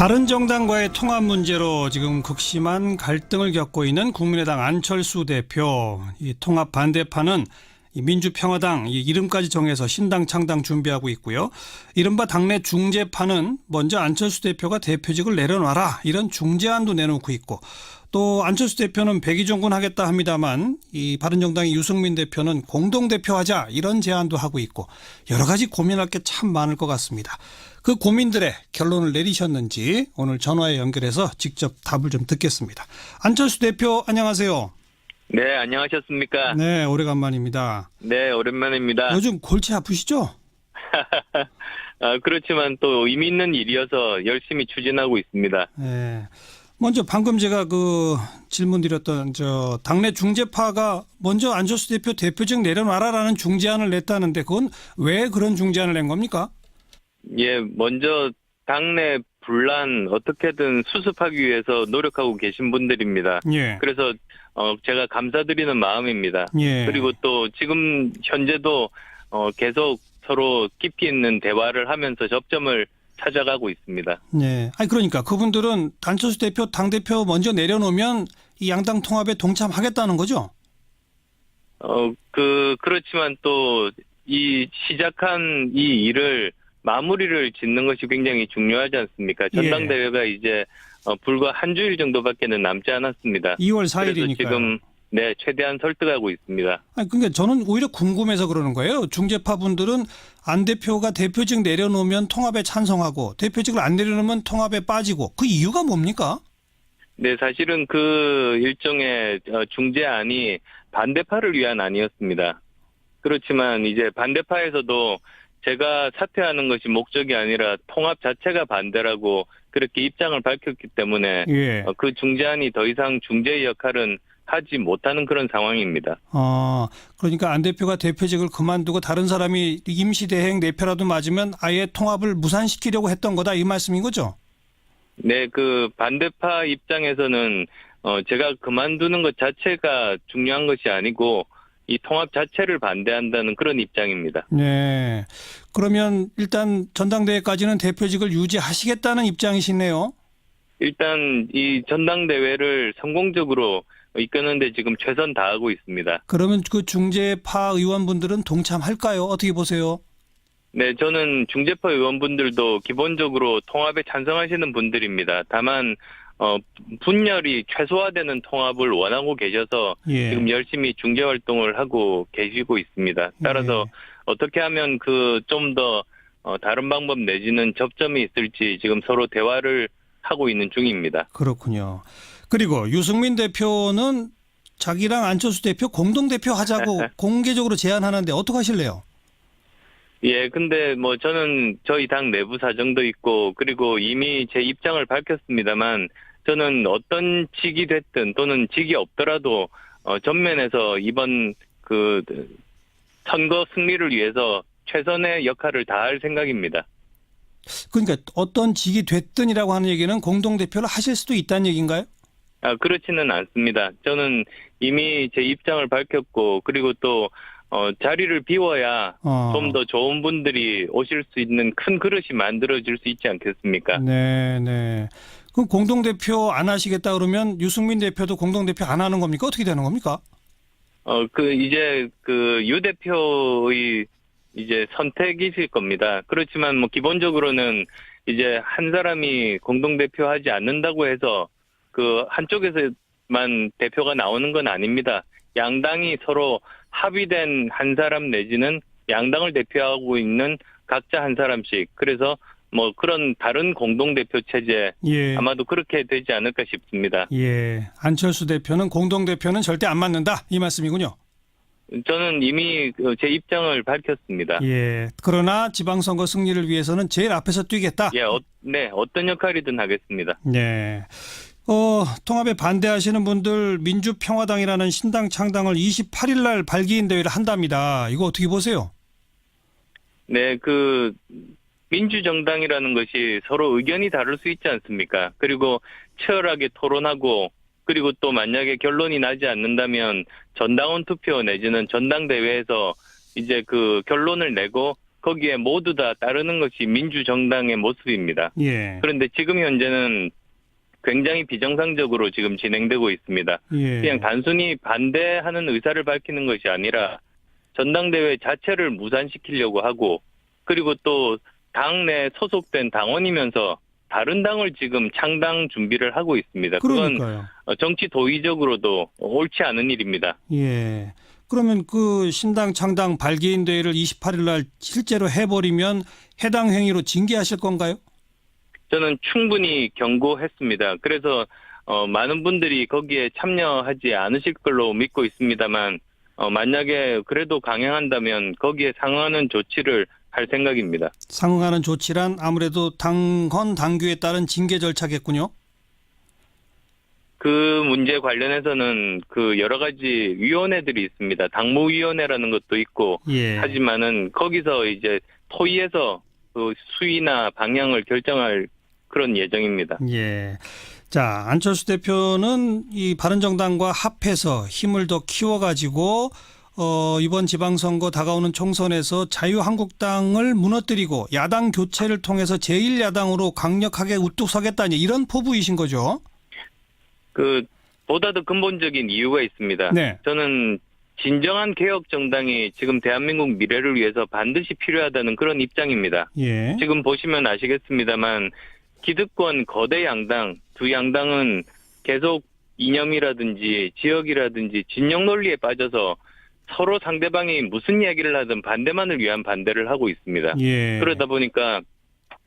바른 정당과의 통합 문제로 지금 극심한 갈등을 겪고 있는 국민의당 안철수 대표. 이 통합 반대파는 이 민주평화당 이 이름까지 정해서 신당 창당 준비하고 있고요. 이른바 당내 중재파는 먼저 안철수 대표가 대표직을 내려놔라 이런 중재안도 내놓고 있고 또 안철수 대표는 백의종군 하겠다 합니다만 이 바른정당의 유승민 대표는 공동 대표하자 이런 제안도 하고 있고 여러 가지 고민할 게 참 많을 것 같습니다. 그 고민들의 결론을 내리셨는지 오늘 전화에 연결해서 직접 답을 좀 듣겠습니다. 안철수 대표 안녕하세요. 네, 안녕하셨습니까? 네, 네, 오래간만입니다. 오랜만입니다. 요즘 골치 아프시죠? 아, 그렇지만 또 의미 있는 일이어서 열심히 추진하고 있습니다. 네. 먼저 방금 제가 그 질문 드렸던 저 당내 중재파가 먼저 안철수 대표 대표직 내려놔라라는 중재안을 냈다는데 그건 왜 그런 중재안을 낸 겁니까? 예, 먼저 당내 분란 어떻게든 수습하기 위해서 노력하고 계신 분들입니다. 예. 그래서 어, 제가 감사드리는 마음입니다. 예. 그리고 또 지금 현재도 어, 계속 서로 깊이 있는 대화를 하면서 접점을 찾아가고 있습니다. 네. 아니 그러니까 그분들은 안철수 대표 당 대표 먼저 내려놓으면 이 양당 통합에 동참하겠다는 거죠? 어, 그, 그렇지만 또, 이, 시작한 이 일을, 마무리를 짓는 것이 굉장히 중요하지 않습니까? 예. 전당대회가 이제, 어, 불과 한 주일 정도밖에는 남지 않았습니다. 2월 그래서 4일이니까. 지금, 네, 최대한 설득하고 있습니다. 아니 그러니까 저는 오히려 궁금해서 그러는 거예요. 중재파 분들은 안 대표가 대표직 내려놓으면 통합에 찬성하고 대표직을 안 내려놓으면 통합에 빠지고 그 이유가 뭡니까? 네, 사실은 그 일종의 어, 중재안이 반대파를 위한 안이었습니다. 그렇지만 이제 반대파에서도 제가 사퇴하는 것이 목적이 아니라 통합 자체가 반대라고 그렇게 입장을 밝혔기 때문에 예. 어, 그 중재안이 더 이상 중재의 역할은 하지 못하는 그런 상황입니다. 어, 그러니까 안 대표가 대표직을 그만두고 다른 사람이 임시 대행 내표라도 맞으면 아예 통합을 무산시키려고 했던 거다 이 말씀인 거죠? 네, 그 반대파 입장에서는 어 제가 그만두는 것 자체가 중요한 것이 아니고 이 통합 자체를 반대한다는 그런 입장입니다. 네. 그러면 일단 전당대회까지는 대표직을 유지하시겠다는 입장이시네요. 일단 이 전당대회를 성공적으로 이끄는데 지금 최선 다하고 있습니다. 그러면 그 중재파 의원분들은 동참할까요? 어떻게 보세요? 네, 저는 중재파 의원분들도 기본적으로 통합에 찬성하시는 분들입니다. 다만 어 분열이 최소화되는 통합을 원하고 계셔서 예. 지금 열심히 중재 활동을 하고 계시고 있습니다. 따라서 예. 어떻게 하면 그 좀 더 어, 다른 방법 내지는 접점이 있을지 지금 서로 대화를 하고 있는 중입니다. 그렇군요. 그리고 유승민 대표는 자기랑 안철수 대표 공동 대표 하자고 공개적으로 제안하는데 어떻게 하실래요? 예, 근데 뭐 저는 저희 당 내부 사정도 있고 그리고 이미 제 입장을 밝혔습니다만 저는 어떤 직이 됐든 또는 직이 없더라도 어, 전면에서 이번 그 선거 승리를 위해서 최선의 역할을 다할 생각입니다. 그러니까 어떤 직이 됐든이라고 하는 얘기는 공동 대표를 하실 수도 있다는 얘기인가요? 아, 그렇지는 않습니다. 저는 이미 제 입장을 밝혔고, 그리고 또, 어, 자리를 비워야 어. 좀더 좋은 분들이 오실 수 있는 큰 그릇이 만들어질 수 있지 않겠습니까? 네, 네. 그럼 공동 대표 안 하시겠다 그러면 유승민 대표도 공동 대표 안 하는 겁니까? 어떻게 되는 겁니까? 어, 그, 이제, 그, 유 대표의 이제 선택이실 겁니다. 그렇지만 뭐, 기본적으로는 이제 한 사람이 공동대표 하지 않는다고 해서 그 한쪽에서만 대표가 나오는 건 아닙니다. 양당이 서로 합의된 한 사람 내지는 양당을 대표하고 있는 각자 한 사람씩. 그래서 뭐 그런 다른 공동 대표 체제 예. 아마도 그렇게 되지 않을까 싶습니다. 예. 안철수 대표는 공동 대표는 절대 안 맞는다 이 말씀이군요. 저는 이미 그제 입장을 밝혔습니다. 예. 그러나 지방선거 승리를 위해서는 제일 앞에서 뛰겠다. 예, 어, 네, 어떤 역할이든 하겠습니다. 네. 어, 통합에 반대하시는 분들 민주평화당이라는 신당 창당을 28일 날 발기인 대회를 한답니다. 이거 어떻게 보세요? 네, 그 민주정당이라는 것이 서로 의견이 다를 수 있지 않습니까? 그리고 치열하게 토론하고 그리고 또 만약에 결론이 나지 않는다면 전당원 투표 내지는 전당대회에서 이제 그 결론을 내고 거기에 모두 다 따르는 것이 민주정당의 모습입니다. 예. 그런데 지금 현재는 굉장히 비정상적으로 지금 진행되고 있습니다. 예. 그냥 단순히 반대하는 의사를 밝히는 것이 아니라 전당대회 자체를 무산시키려고 하고 그리고 또 당내 소속된 당원이면서 다른 당을 지금 창당 준비를 하고 있습니다. 그건 그러니까요. 어, 정치 도의적으로도 옳지 않은 일입니다. 예. 그러면 그 신당 창당 발기인 대회를 28일 날 실제로 해버리면 해당 행위로 징계하실 건가요? 저는 충분히 경고했습니다. 그래서 어, 많은 분들이 거기에 참여하지 않으실 걸로 믿고 있습니다만 어, 만약에 그래도 강행한다면 거기에 상응하는 조치를 할 생각입니다. 상응하는 조치란 아무래도 당헌 당규에 따른 징계 절차겠군요. 그 문제 관련해서는 그 여러 가지 위원회들이 있습니다. 당무위원회라는 것도 있고 예. 하지만은 거기서 이제 토의해서 그 수위나 방향을 결정할 그런 예정입니다. 예. 자, 안철수 대표는 이 바른정당과 합해서 힘을 더 키워가지고 어, 이번 지방선거 다가오는 총선에서 자유한국당을 무너뜨리고 야당 교체를 통해서 제1야당으로 강력하게 우뚝 서겠다니 이런 포부이신 거죠? 그 보다 더 근본적인 이유가 있습니다. 네. 저는 진정한 개혁 정당이 지금 대한민국 미래를 위해서 반드시 필요하다는 그런 입장입니다. 예. 지금 보시면 아시겠습니다만 기득권 거대 양당 두 양당은 계속 이념이라든지 지역이라든지 진영 논리에 빠져서 서로 상대방이 무슨 이야기를 하든 반대만을 위한 반대를 하고 있습니다. 예. 그러다 보니까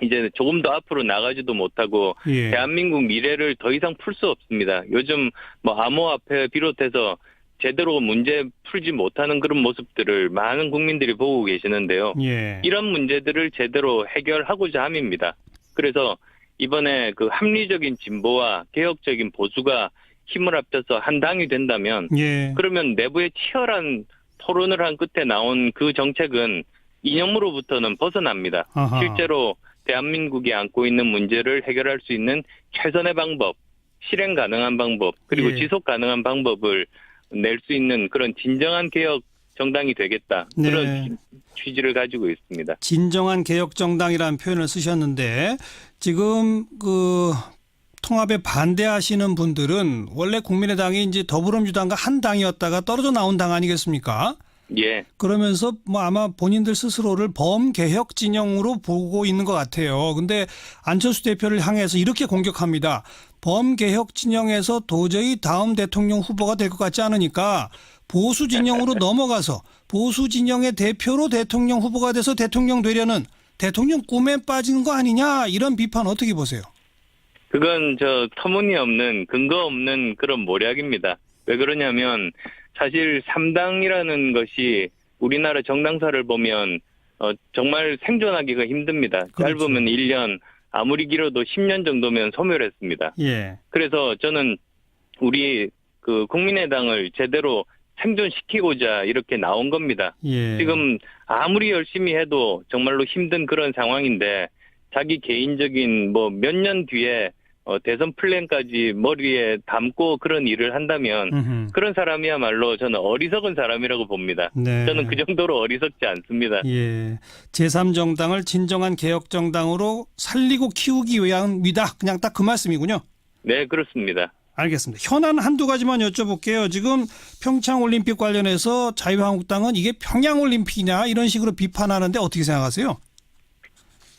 이제 조금 더 앞으로 나가지도 못하고 예. 대한민국 미래를 더 이상 풀 수 없습니다. 요즘 뭐 암호화폐 비롯해서 제대로 문제 풀지 못하는 그런 모습들을 많은 국민들이 보고 계시는데요. 예. 이런 문제들을 제대로 해결하고자 함입니다. 그래서 이번에 그 합리적인 진보와 개혁적인 보수가 힘을 합쳐서 한 당이 된다면 예. 그러면 내부에 치열한 토론을 한 끝에 나온 그 정책은 이념으로부터는 벗어납니다. 아하. 실제로 대한민국이 안고 있는 문제를 해결할 수 있는 최선의 방법, 실행 가능한 방법, 그리고 예. 지속 가능한 방법을 낼 수 있는 그런 진정한 개혁 정당이 되겠다. 네. 그런 취지를 가지고 있습니다. 진정한 개혁 정당이라는 표현을 쓰셨는데 지금 그 통합에 반대하시는 분들은 원래 국민의당이 이제 더불어민주당과 한 당이었다가 떨어져 나온 당 아니겠습니까? 예. 그러면서 뭐 아마 본인들 스스로를 범개혁 진영으로 보고 있는 것 같아요. 근데 안철수 대표를 향해서 이렇게 공격합니다. 범개혁 진영에서 도저히 다음 대통령 후보가 될 것 같지 않으니까 보수 진영으로 넘어가서 보수 진영의 대표로 대통령 후보가 돼서 대통령 되려는 대통령 꿈에 빠지는 거 아니냐 이런 비판 어떻게 보세요? 그건 저 터무니없는 근거 없는 그런 모략입니다. 왜 그러냐면 사실 3당이라는 것이 우리나라 정당사를 보면 어, 정말 생존하기가 힘듭니다. 그렇죠. 짧으면 1년, 아무리 길어도 10년 정도면 소멸했습니다. 예. 그래서 저는 우리 그 국민의당을 제대로 생존시키고자 이렇게 나온 겁니다. 예. 지금 아무리 열심히 해도 정말로 힘든 그런 상황인데 자기 개인적인 뭐 몇 년 뒤에 어, 대선 플랜까지 머리에 담고 그런 일을 한다면 음흠. 그런 사람이야말로 저는 어리석은 사람이라고 봅니다. 네. 저는 그 정도로 어리석지 않습니다. 예. 제3정당을 진정한 개혁정당으로 살리고 키우기 위함이다. 그냥 딱 그 말씀이군요. 네, 그렇습니다. 알겠습니다. 현안 한두 가지만 여쭤볼게요. 지금 평창올림픽 관련해서 자유한국당은 이게 평양올림픽이냐 이런 식으로 비판하는데 어떻게 생각하세요?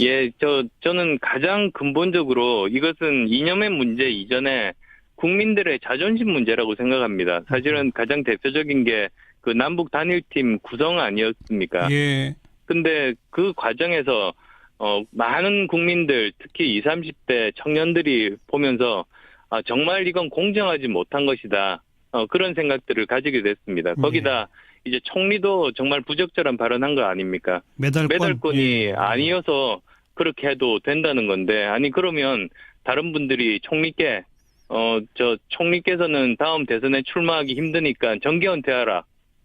예, 저 저는 가장 근본적으로 이것은 이념의 문제 이전에 국민들의 자존심 문제라고 생각합니다. 사실은 가장 대표적인 게 그 남북 단일팀 구성 아니었습니까? 예. 근데 그 과정에서 어 많은 국민들 특히 20, 30대 청년들이 보면서 아 정말 이건 공정하지 못한 것이다. 어 그런 생각들을 가지게 됐습니다. 거기다 이제 총리도 정말 부적절한 발언한 거 아닙니까? 메달권. 메달권이 예. 아니어서 그렇게 해도 된다는 건데 아니 그러면 다른 분들이 총리께 어 저 총리께서는 다음 대선에 출마하기 힘드니까 정계 은퇴하라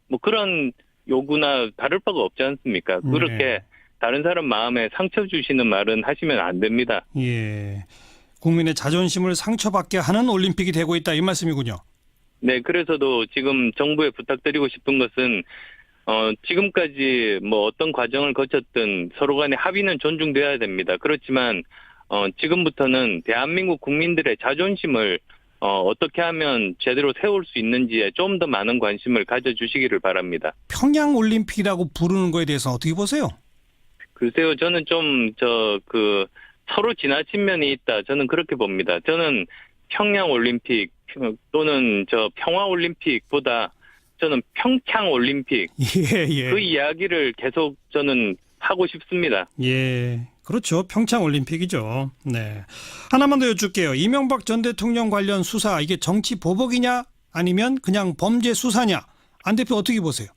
뭐 그런 요구나 다를 바가 없지 않습니까? 그렇게 네. 다른 사람 마음에 상처 주시는 말은 하시면 안 됩니다. 예. 국민의 자존심을 상처받게 하는 올림픽이 되고 있다 이 말씀이군요. 네, 그래서도 지금 정부에 부탁드리고 싶은 것은 어, 지금까지 뭐 어떤 과정을 거쳤든 서로 간의 합의는 존중돼야 됩니다. 그렇지만, 어, 지금부터는 대한민국 국민들의 자존심을 어, 어떻게 하면 제대로 세울 수 있는지에 좀 더 많은 관심을 가져주시기를 바랍니다. 평양 올림픽이라고 부르는 거에 대해서 어떻게 보세요? 글쎄요, 저는 좀, 저, 그, 서로 지나친 면이 있다. 저는 그렇게 봅니다. 저는 평양 올림픽 또는 저 평화 올림픽보다 저는 평창 올림픽 예, 예. 그 이야기를 계속 저는 하고 싶습니다. 예. 그렇죠. 평창 올림픽이죠. 네. 하나만 더 여쭐게요. 이명박 전 대통령 관련 수사 이게 정치 보복이냐 아니면 그냥 범죄 수사냐? 안 대표 어떻게 보세요?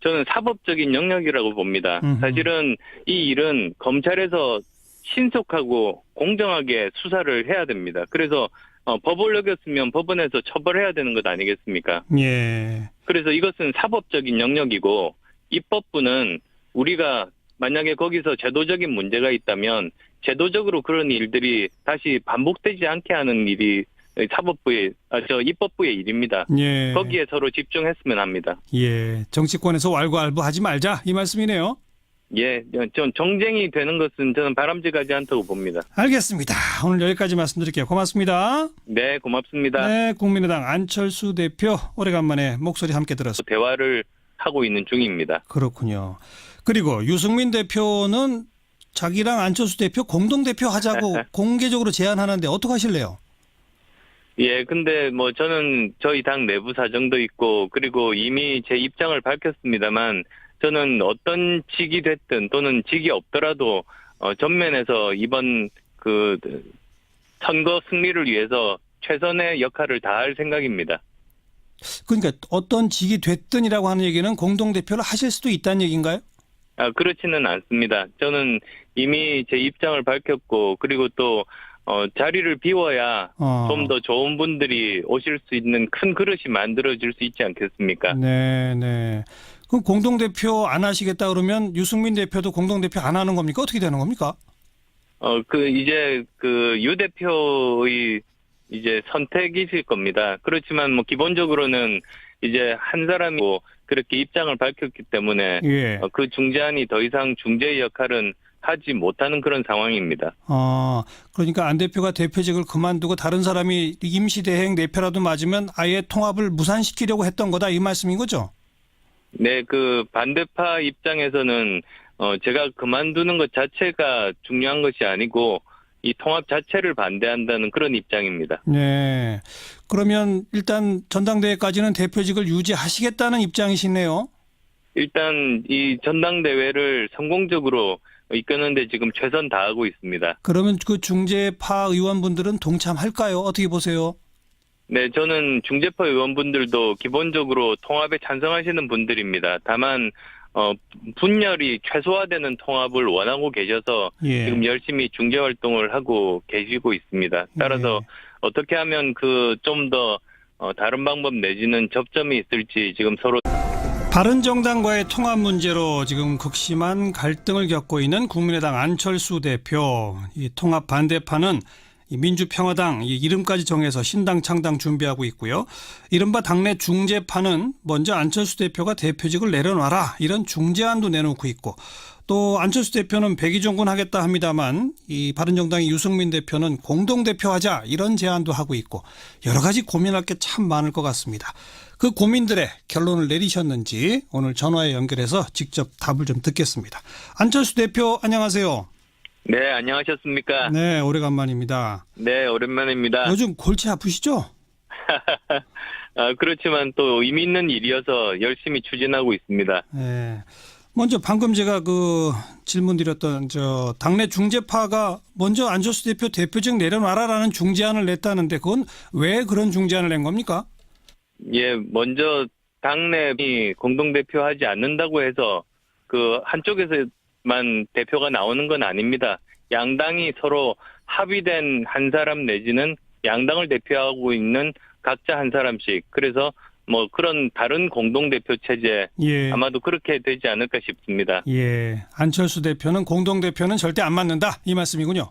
저는 사법적인 영역이라고 봅니다. 음흠. 사실은 이 일은 검찰에서 신속하고 공정하게 수사를 해야 됩니다. 그래서 어, 법을 어겼으면 법원에서 처벌해야 되는 것 아니겠습니까? 예. 그래서 이것은 사법적인 영역이고 입법부는 우리가 만약에 거기서 제도적인 문제가 있다면 제도적으로 그런 일들이 다시 반복되지 않게 하는 일이 사법부의 아, 저 입법부의 일입니다. 예. 거기에 서로 집중했으면 합니다. 예. 정치권에서 왈가왈부하지 말자 이 말씀이네요. 예, 전 정쟁이 되는 것은 저는 바람직하지 않다고 봅니다. 알겠습니다. 오늘 여기까지 말씀드릴게요. 고맙습니다. 네, 고맙습니다. 네, 국민의당 안철수 대표 오래간만에 목소리 함께 들었습니다. 대화를 하고 있는 중입니다. 그렇군요. 그리고 유승민 대표는 자기랑 안철수 대표 공동 대표 하자고 공개적으로 제안하는데 어떻게 하실래요? 예, 근데 뭐 저는 저희 당 내부 사정도 있고 그리고 이미 제 입장을 밝혔습니다만 저는 어떤 직이 됐든 또는 직이 없더라도 어, 전면에서 이번 그 선거 승리를 위해서 최선의 역할을 다할 생각입니다. 그러니까 어떤 직이 됐든이라고 하는 얘기는 공동 대표를 하실 수도 있다는 얘기인가요? 아, 그렇지는 않습니다. 저는 이미 제 입장을 밝혔고 그리고 또 어, 자리를 비워야 어. 좀더 좋은 분들이 오실 수 있는 큰 그릇이 만들어질 수 있지 않겠습니까? 네, 네. 그럼 공동 대표 안 하시겠다 그러면 유승민 대표도 공동 대표 안 하는 겁니까? 어떻게 되는 겁니까? 어, 그, 이제, 그, 유 대표의 이제 선택이실 겁니다. 그렇지만 뭐, 기본적으로는 이제 한 사람이 뭐 그렇게 입장을 밝혔기 때문에 예. 어, 그 중재안이 더 이상 중재의 역할은 하지 못하는 그런 상황입니다. 어, 그러니까 안 대표가 대표직을 그만두고 다른 사람이 임시 대행 대표라도 맞으면 아예 통합을 무산시키려고 했던 거다 이 말씀인 거죠? 네, 그 반대파 입장에서는 어, 제가 그만두는 것 자체가 중요한 것이 아니고 이 통합 자체를 반대한다는 그런 입장입니다. 네. 그러면 일단 전당대회까지는 대표직을 유지하시겠다는 입장이시네요. 일단 이 전당대회를 성공적으로 이끄는데 지금 최선 다하고 있습니다. 그러면 그 중재파 의원분들은 동참할까요? 어떻게 보세요? 네, 저는 중재파 의원분들도 기본적으로 통합에 찬성하시는 분들입니다. 다만 어, 분열이 최소화되는 통합을 원하고 계셔서 예. 지금 열심히 중재 활동을 하고 계시고 있습니다. 따라서 예. 어떻게 하면 그 좀더 어, 다른 방법 내지는 접점이 있을지 지금 서로 바른 정당과의 통합 문제로 지금 극심한 갈등을 겪고 있는 국민의당 안철수 대표. 이 통합 반대파는 이 민주평화당 이 이름까지 정해서 신당 창당 준비하고 있고요. 이른바 당내 중재파는 먼저 안철수 대표가 대표직을 내려놔라 이런 중재안도 내놓고 있고 또 안철수 대표는 백의종군 하겠다 합니다만 이 바른정당의 유승민 대표는 공동 대표하자 이런 제안도 하고 있고 여러 가지 고민할 게 참 많을 것 같습니다. 그 고민들의 결론을 내리셨는지 오늘 전화에 연결해서 직접 답을 좀 듣겠습니다. 안철수 대표 안녕하세요. 네 안녕하셨습니까? 네, 오래간만입니다. 네 오랜만입니다. 요즘 골치 아프시죠? 아, 그렇지만 또 의미 있는 일이어서 열심히 추진하고 있습니다. 네. 먼저 방금 제가 그 질문 드렸던 저 당내 중재파가 먼저 안철수 대표 대표직 내려놔라라는 중재안을 냈다는데 그건 왜 그런 중재안을 낸 겁니까? 예, 먼저 당내이 공동대표하지 않는다고 해서 그 한쪽에서 만 대표가 나오는 건 아닙니다. 양당이 서로 합의된 한 사람 내지는 양당을 대표하고 있는 각자 한 사람씩. 그래서 뭐 그런 다른 공동 대표 체제 예. 아마도 그렇게 되지 않을까 싶습니다. 예. 안철수 대표는 공동 대표는 절대 안 맞는다 이 말씀이군요.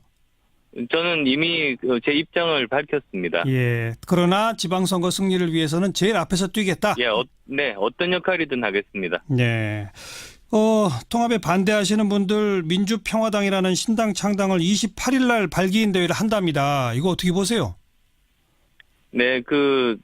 저는 이미 그제 입장을 밝혔습니다. 예. 그러나 지방선거 승리를 위해서는 제일 앞에서 뛰겠다. 예, 어, 네, 어떤 역할이든 하겠습니다. 네. 어, 통합에 반대하시는 분들 민주평화당이라는 신당 창당을 28일 날 발기인 대회를 한답니다. 이거 어떻게 보세요? 네, 그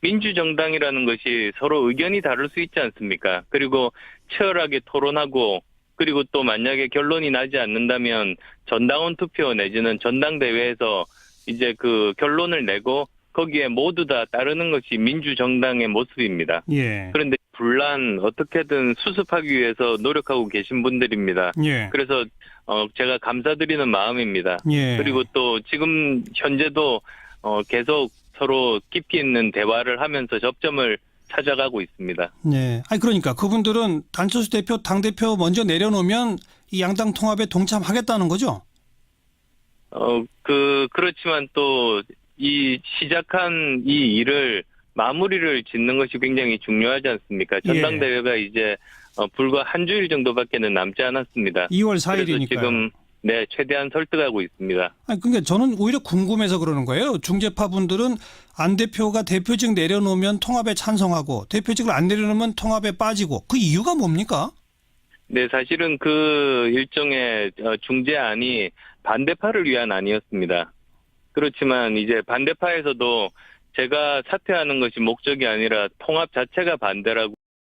민주정당이라는 것이 서로 의견이 다를 수 있지 않습니까? 그리고 치열하게 토론하고 그리고 또 만약에 결론이 나지 않는다면 전당원 투표 내지는 전당대회에서 이제 그 결론을 내고 거기에 모두 다 따르는 것이 민주정당의 모습입니다. 예. 그런데 분란 어떻게든 수습하기 위해서 노력하고 계신 분들입니다. 예. 그래서 어 제가 감사드리는 마음입니다. 예. 그리고 또 지금 현재도 어 계속 서로 깊이 있는 대화를 하면서 접점을 찾아가고 있습니다. 네. 아니 그러니까 그분들은 안철수 대표 당 대표 먼저 내려놓으면 이 양당 통합에 동참하겠다는 거죠. 어 그 그렇지만 또 이 시작한 이 일을 마무리를 짓는 것이 굉장히 중요하지 않습니까? 예. 전당대회가 이제 어 불과 한 주일 정도밖에는 남지 않았습니다. 2월 그래서 4일이니까. 지금 네 최대한 설득하고 있습니다. 아니 그러니까 저는 오히려 궁금해서 그러는 거예요. 중재파 분들은 안 대표가 대표직 내려놓으면 통합에 찬성하고 대표직을 안 내려놓으면 통합에 빠지고 그 이유가 뭡니까? 네, 사실은 그 일종의 어, 중재안이 반대파를 위한 안이었습니다. 그렇지만 이제 반대파에서도 제가 사퇴하는 것이 목적이 아니라 통합 자체가 반대라고